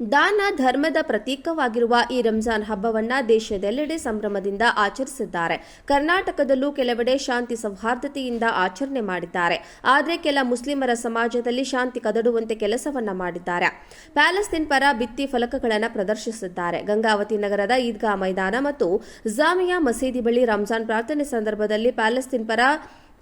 ದಾನ ಧರ್ಮದ ಪ್ರತೀಕವಾಗಿರುವ ಈ ರಂಜಾನ್ ಹಬ್ಬವನ್ನ ದೇಶದೆಲ್ಲೆಡೆ ಸಂಭ್ರಮದಿಂದ ಆಚರಿಸಿದ್ದಾರೆ. ಕರ್ನಾಟಕದಲ್ಲೂ ಕೆಲವೆಡೆ ಶಾಂತಿ ಸೌಹಾರ್ದತೆಯಿಂದ ಆಚರಣೆ ಮಾಡಿದ್ದಾರೆ. ಆದರೆ ಕೆಲ ಮುಸ್ಲಿಮರ ಸಮಾಜದಲ್ಲಿ ಶಾಂತಿ ಕದಡುವಂತೆ ಕೆಲಸವನ್ನ ಮಾಡಿದ್ದಾರೆ. ಪ್ಯಾಲೆಸ್ತೀನ್ ಪರ ಭಿತ್ತಿ ಫಲಕಗಳನ್ನು ಪ್ರದರ್ಶಿಸಿದ್ದಾರೆ. ಗಂಗಾವತಿ ನಗರದ ಈದ್ಗಾ ಮೈದಾನ ಮತ್ತು ಜಾಮಿಯಾ ಮಸೀದಿ ಬಳಿ ರಂಜಾನ್ ಪ್ರಾರ್ಥನೆ ಸಂದರ್ಭದಲ್ಲಿ ಪ್ಯಾಲೆಸ್ತೀನ್ ಪರ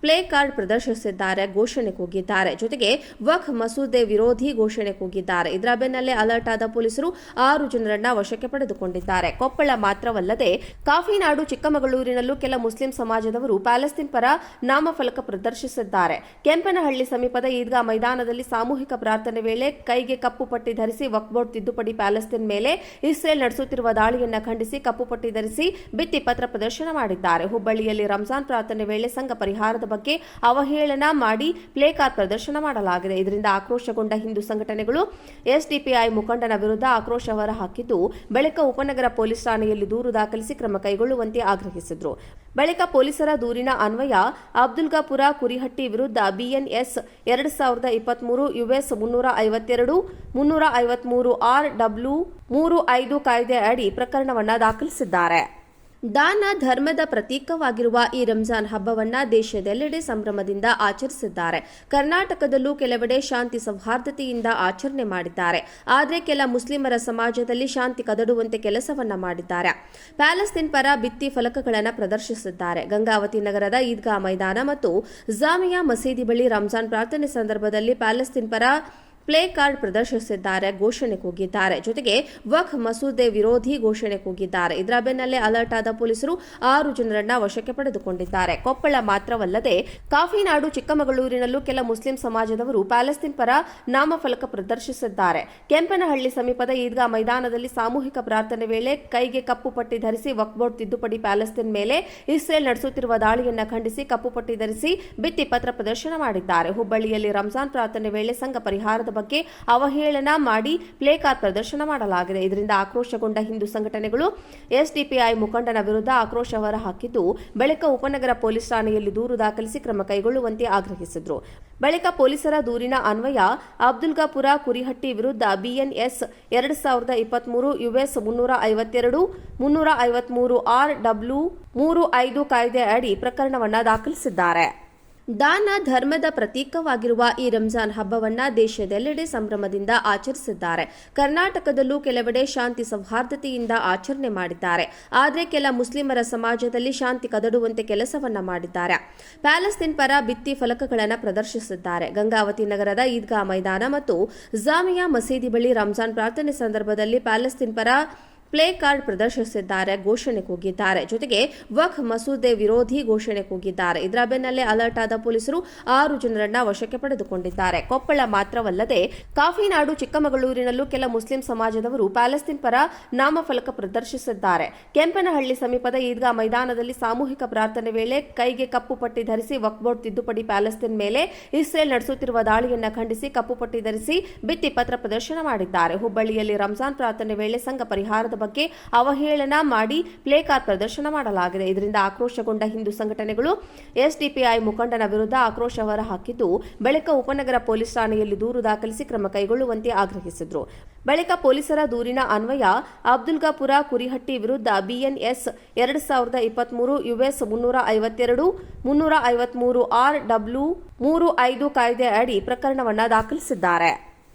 ಪ್ಲೇ ಕಾರ್ಡ್ ಪ್ರದರ್ಶಿಸಿದ್ದಾರೆ, ಘೋಷಣೆ ಕೂಗಿದ್ದಾರೆ. ಜೊತೆಗೆ ವಖ್ ಮಸೂದೆ ವಿರೋಧಿ ಘೋಷಣೆ ಕೂಗಿದ್ದಾರೆ. ಇದರ ಬೆನ್ನಲ್ಲೇ ಅಲರ್ಟ್ ಆದ ಪೊಲೀಸರು ಆರು ಜನರನ್ನ ವಶಕ್ಕೆ ಪಡೆದುಕೊಂಡಿದ್ದಾರೆ. ಕೊಪ್ಪಳ ಮಾತ್ರವಲ್ಲದೆ ಕಾಫಿನಾಡು ಚಿಕ್ಕಮಗಳೂರಿನಲ್ಲೂ ಕೆಲ ಮುಸ್ಲಿಂ ಸಮಾಜದವರು ಪ್ಯಾಲೆಸ್ತೀನ್ ಪರ ನಾಮಫಲಕ ಪ್ರದರ್ಶಿಸಿದ್ದಾರೆ. ಕೆಂಪನಹಳ್ಳಿ ಸಮೀಪದ ಈದ್ಗಾ ಮೈದಾನದಲ್ಲಿ ಸಾಮೂಹಿಕ ಪ್ರಾರ್ಥನೆ ವೇಳೆ ಕೈಗೆ ಕಪ್ಪು ಪಟ್ಟಿ ಧರಿಸಿ ವಕ್ಬೋರ್ಡ್ ತಿದ್ದುಪಡಿ ಪ್ಯಾಲೆಸ್ತೀನ್ ಮೇಲೆ ಇಸ್ರೇಲ್ ನಡೆಸುತ್ತಿರುವ ದಾಳಿಯನ್ನ ಖಂಡಿಸಿ ಕಪ್ಪು ಪಟ್ಟಿ ಧರಿಸಿ ಭಿತ್ತಿ ಪತ್ರ ಪ್ರದರ್ಶನ ಮಾಡಿದ್ದಾರೆ. ಹುಬ್ಬಳ್ಳಿಯಲ್ಲಿ ರಂಜಾನ್ ಪ್ರಾರ್ಥನೆ ವೇಳೆ ಸಂಘ ಪರಿಹಾರದ ಬಗ್ಗೆ ಅವಹೇಳನ ಮಾಡಿ ಪ್ಲೇ ಕಾರ್ಡ್ ಪ್ರದರ್ಶನ ಮಾಡಲಾಗಿದೆ. ಇದರಿಂದ ಆಕ್ರೋಶಗೊಂಡ ಹಿಂದೂ ಸಂಘಟನೆಗಳು ಎಸ್ಡಿಪಿಐ ಮುಖಂಡನ ವಿರುದ್ಧ ಆಕ್ರೋಶ ಹೊರಹಾಕಿದ್ದು, ಬಳಿಕ ಉಪನಗರ ಪೊಲೀಸ್ ಠಾಣೆಯಲ್ಲಿ ದೂರು ದಾಖಲಿಸಿ ಕ್ರಮ ಕೈಗೊಳ್ಳುವಂತೆ ಆಗ್ರಹಿಸಿದ್ರು. ಬಳಿಕ ಪೊಲೀಸರ ದೂರಿನ ಅನ್ವಯ ಅಬ್ದುಲ್ಗಾಪುರ ಕುರಿಹಟ್ಟಿ ವಿರುದ್ಧ ಬಿಎನ್ಎಸ್ ಎರಡು ಸಾವಿರದ ಇಪ್ಪತ್ಮೂರು ಯುಎಸ್ ಮುನ್ನೂರ ಐವತ್ತೆರಡು, ಮುನ್ನೂರ ಐವತ್ಮೂರು ಆರ್ ಡಬ್ಲ್ಯೂ ಮೂರು ಐದು ಕಾಯ್ದೆ ಅಡಿ ಪ್ರಕರಣವನ್ನು ದಾಖಲಿಸಿದ್ದಾರೆ. ದಾನ ಧರ್ಮದ ಪ್ರತೀಕವಾಗಿರುವ ಈ ರಂಜಾನ್ ಹಬ್ಬವನ್ನ ದೇಶದೆಲ್ಲೆಡೆ ಸಂಭ್ರಮದಿಂದ ಆಚರಿಸಿದ್ದಾರೆ. ಕರ್ನಾಟಕದಲ್ಲೂ ಕೆಲವೆಡೆ ಶಾಂತಿ ಸೌಹಾರ್ದತೆಯಿಂದ ಆಚರಣೆ ಮಾಡಿದ್ದಾರೆ. ಆದರೆ ಕೆಲ ಮುಸ್ಲಿಮರ ಸಮಾಜದಲ್ಲಿ ಶಾಂತಿ ಕದಡುವಂತೆ ಕೆಲಸವನ್ನ ಮಾಡಿದ್ದಾರೆ. ಪ್ಯಾಲೆಸ್ತೀನ್ ಪರ ಭಿತ್ತಿ ಫಲಕಗಳನ್ನು ಪ್ರದರ್ಶಿಸಿದ್ದಾರೆ. ಗಂಗಾವತಿ ನಗರದ ಈದ್ಗಾ ಮೈದಾನ ಮತ್ತು ಜಾಮಿಯಾ ಮಸೀದಿ ಬಳಿ ರಂಜಾನ್ ಪ್ರಾರ್ಥನೆ ಸಂದರ್ಭದಲ್ಲಿ ಪ್ಯಾಲೆಸ್ತೀನ್ ಪರ ಪ್ಲೇ ಕಾರ್ಡ್ ಪ್ರದರ್ಶಿಸಿದ್ದಾರೆ ಘೋಷಣೆ ಕೂಗಿದ್ದಾರೆ ಜೊತೆಗೆ ವಕ್ ಮಸೂದೆ ವಿರೋಧಿ ಘೋಷಣೆ ಕೂಗಿದ್ದಾರೆ ಇದರ ಬೆನ್ನಲ್ಲೇ ಅಲರ್ಟ್ ಆದ ಪೊಲೀಸರು ಆರು ಜನರನ್ನ ವಶಕ್ಕೆ ಪಡೆದುಕೊಂಡಿದ್ದಾರೆ. ಕೊಪ್ಪಳ ಮಾತ್ರವಲ್ಲದೆ ಕಾಫಿನಾಡು, ಚಿಕ್ಕಮಗಳೂರಿನಲ್ಲೂ ಕೆಲ ಮುಸ್ಲಿಂ ಸಮಾಜದವರು ಪ್ಯಾಲೆಸ್ತೀನ್ ಪರ ನಾಮಫಲಕ ಪ್ರದರ್ಶಿಸಿದ್ದಾರೆ. ಕೆಂಪನಹಳ್ಳಿ ಸಮೀಪದ ಈದ್ಗಾ ಮೈದಾನದಲ್ಲಿ ಸಾಮೂಹಿಕ ಪ್ರಾರ್ಥನೆ ವೇಳೆ ಕೈಗೆ ಕಪ್ಪು ಪಟ್ಟಿ ಧರಿಸಿ ವಕ್ಬೋರ್ಡ್ ತಿದ್ದುಪಡಿ ಪ್ಯಾಲೆಸ್ತೀನ್ ಮೇಲೆ ಇಸ್ರೇಲ್ ನಡೆಸುತ್ತಿರುವ ದಾಳಿಯನ್ನ ಖಂಡಿಸಿ ಕಪ್ಪು ಪಟ್ಟಿ ಧರಿಸಿ ಭಿತ್ತಿ ಪತ್ರ ಪ್ರದರ್ಶನ ಮಾಡಿದ್ದಾರೆ. ಹುಬ್ಬಳ್ಳಿಯಲ್ಲಿ ರಂಜಾನ್ ಪ್ರಾರ್ಥನೆ ವೇಳೆ ಸಂಘ ಪರಿಹಾರದ ಬಗ್ಗೆ ಅವಹೇಳನ ಮಾಡಿ ಪ್ಲೇ ಕಾರ್ಡ್ ಪ್ರದರ್ಶನ ಮಾಡಲಾಗಿದೆ. ಇದರಿಂದ ಆಕ್ರೋಶಗೊಂಡ ಹಿಂದೂ ಸಂಘಟನೆಗಳು ಎಸ್ಡಿಪಿಐ ಮುಖಂಡನ ವಿರುದ್ಧ ಆಕ್ರೋಶ ಹೊರಹಾಕಿದ್ದು, ಬಳಿಕ ಉಪನಗರ ಪೊಲೀಸ್ ಠಾಣೆಯಲ್ಲಿ ದೂರು ದಾಖಲಿಸಿ ಕ್ರಮ ಕೈಗೊಳ್ಳುವಂತೆ ಆಗ್ರಹಿಸಿದ್ರು. ಬಳಿಕ ಪೊಲೀಸರ ದೂರಿನ ಅನ್ವಯ ಅಬ್ದುಲ್ಗಾಪುರ ಕುರಿಹಟ್ಟಿ ವಿರುದ್ಧ ಬಿಎನ್ಎಸ್ ಎರಡು ಸಾವಿರದ ಇಪ್ಪತ್ಮೂರು ಯುಎಸ್ ಮುನ್ನೂರ ಐವತ್ತೆರಡು, ಮುನ್ನೂರ ಐವತ್ಮೂರು ಆರ್ ಡಬ್ಲ್ಯೂ ಮೂರು ಐದು ಕಾಯ್ದೆ ಅಡಿ ಪ್ರಕರಣವನ್ನು ದಾಖಲಿಸಿದ್ದಾರೆ. ದಾನ ಧರ್ಮದ ಪ್ರತೀಕವಾಗಿರುವ ಈ ರಂಜಾನ್ ಹಬ್ಬವನ್ನ ದೇಶದೆಲ್ಲೆಡೆ ಸಂಭ್ರಮದಿಂದ ಆಚರಿಸಿದ್ದಾರೆ. ಕರ್ನಾಟಕದಲ್ಲೂ ಕೆಲವೆಡೆ ಶಾಂತಿ ಸೌಹಾರ್ದತೆಯಿಂದ ಆಚರಣೆ ಮಾಡಿದ್ದಾರೆ. ಆದರೆ ಕೆಲ ಮುಸ್ಲಿಮರ ಸಮಾಜದಲ್ಲಿ ಶಾಂತಿ ಕದಡುವಂತೆ ಕೆಲಸವನ್ನ ಮಾಡಿದ್ದಾರೆ. ಪ್ಯಾಲೆಸ್ತೀನ್ ಪರ ಭಿತ್ತಿ ಫಲಕಗಳನ್ನು ಪ್ರದರ್ಶಿಸಿದ್ದಾರೆ. ಗಂಗಾವತಿ ನಗರದ ಈದ್ಗಾ ಮೈದಾನ ಮತ್ತು ಜಾಮಿಯಾ ಮಸೀದಿ ಬಳಿ ರಂಜಾನ್ ಪ್ರಾರ್ಥನೆ ಸಂದರ್ಭದಲ್ಲಿ ಪ್ಯಾಲೆಸ್ತೀನ್ ಪರ ಪ್ಲೇ ಕಾರ್ಡ್ ಪ್ರದರ್ಶಿಸಿದ್ದಾರೆ, ಘೋಷಣೆ ಕೂಗಿದ್ದಾರೆ. ಜೊತೆಗೆ ವಖ್ ಮಸೂದೆ ವಿರೋಧಿ ಘೋಷಣೆ ಕೂಗಿದ್ದಾರೆ. ಇದರ ಬೆನ್ನಲ್ಲೇ ಅಲರ್ಟ್ ಆದ ಪೊಲೀಸರು ಆರು ಜನರನ್ನ ವಶಕ್ಕೆ ಪಡೆದುಕೊಂಡಿದ್ದಾರೆ. ಕೊಪ್ಪಳ ಮಾತ್ರವಲ್ಲದೆ, ಕಾಫಿನಾಡು ಚಿಕ್ಕಮಗಳೂರಿನಲ್ಲೂ ಕೆಲ ಮುಸ್ಲಿಂ ಸಮಾಜದವರು ಪ್ಯಾಲೆಸ್ತೀನ್ ಪರ ನಾಮಫಲಕ ಪ್ರದರ್ಶಿಸಿದ್ದಾರೆ. ಕೆಂಪನಹಳ್ಳಿ ಸಮೀಪದ ಈದ್ಗಾ ಮೈದಾನದಲ್ಲಿ ಸಾಮೂಹಿಕ ಪ್ರಾರ್ಥನೆ ವೇಳೆ ಕೈಗೆ ಕಪ್ಪು ಪಟ್ಟಿ ಧರಿಸಿ ವಕ್ಬೋರ್ಡ್ ತಿದ್ದುಪಡಿ ಪ್ಯಾಲೆಸ್ತೀನ್ ಮೇಲೆ ಇಸ್ರೇಲ್ ನಡೆಸುತ್ತಿರುವ ದಾಳಿಯನ್ನ ಖಂಡಿಸಿ ಕಪ್ಪು ಪಟ್ಟಿ ಧರಿಸಿ ಭಿತ್ತಿ ಪತ್ರ ಪ್ರದರ್ಶನ ಮಾಡಿದ್ದಾರೆ. ಹುಬ್ಬಳ್ಳಿಯಲ್ಲಿ ರಂಜಾನ್ ಪ್ರಾರ್ಥನೆ ವೇಳೆ ಸಂಘ ಪರಿಹಾರದ ಬಗ್ಗೆ ಅವಹೇಳನ ಮಾಡಿ ಪ್ಲೇ ಕಾರ್ಡ್ ಪ್ರದರ್ಶನ ಮಾಡಲಾಗಿದೆ. ಇದರಿಂದ ಆಕ್ರೋಶಗೊಂಡ ಹಿಂದೂ ಸಂಘಟನೆಗಳು ಎಸ್ಡಿಪಿಐ ಮುಖಂಡನ ವಿರುದ್ಧ ಆಕ್ರೋಶ ಹೊರಹಾಕಿದ್ದು, ಬಳಿಕ ಉಪನಗರ ಪೊಲೀಸ್ ಠಾಣೆಯಲ್ಲಿ ದೂರು ದಾಖಲಿಸಿ ಕ್ರಮ ಕೈಗೊಳ್ಳುವಂತೆ ಆಗ್ರಹಿಸಿದ್ರು. ಬಳಿಕ ಪೊಲೀಸರ ದೂರಿನ ಅನ್ವಯ ಅಬ್ದುಲ್ಗಾಪುರ ಕುರಿಹಟ್ಟಿ ವಿರುದ್ಧ ಬಿಎನ್ಎಸ್ ಎರಡು ಸಾವಿರದ ಇಪ್ಪತ್ಮೂರು ಯುಎಸ್ ಮುನ್ನೂರ ಐವತ್ತೆರಡು, ಮುನ್ನೂರ ಐವತ್ಮೂರು ಆರ್ ಡಬ್ಲ್ಯೂ ಮೂರು ಐದು ಕಾಯ್ದೆ ಅಡಿ ಪ್ರಕರಣವನ್ನು ದಾಖಲಿಸಿದ್ದಾರೆ.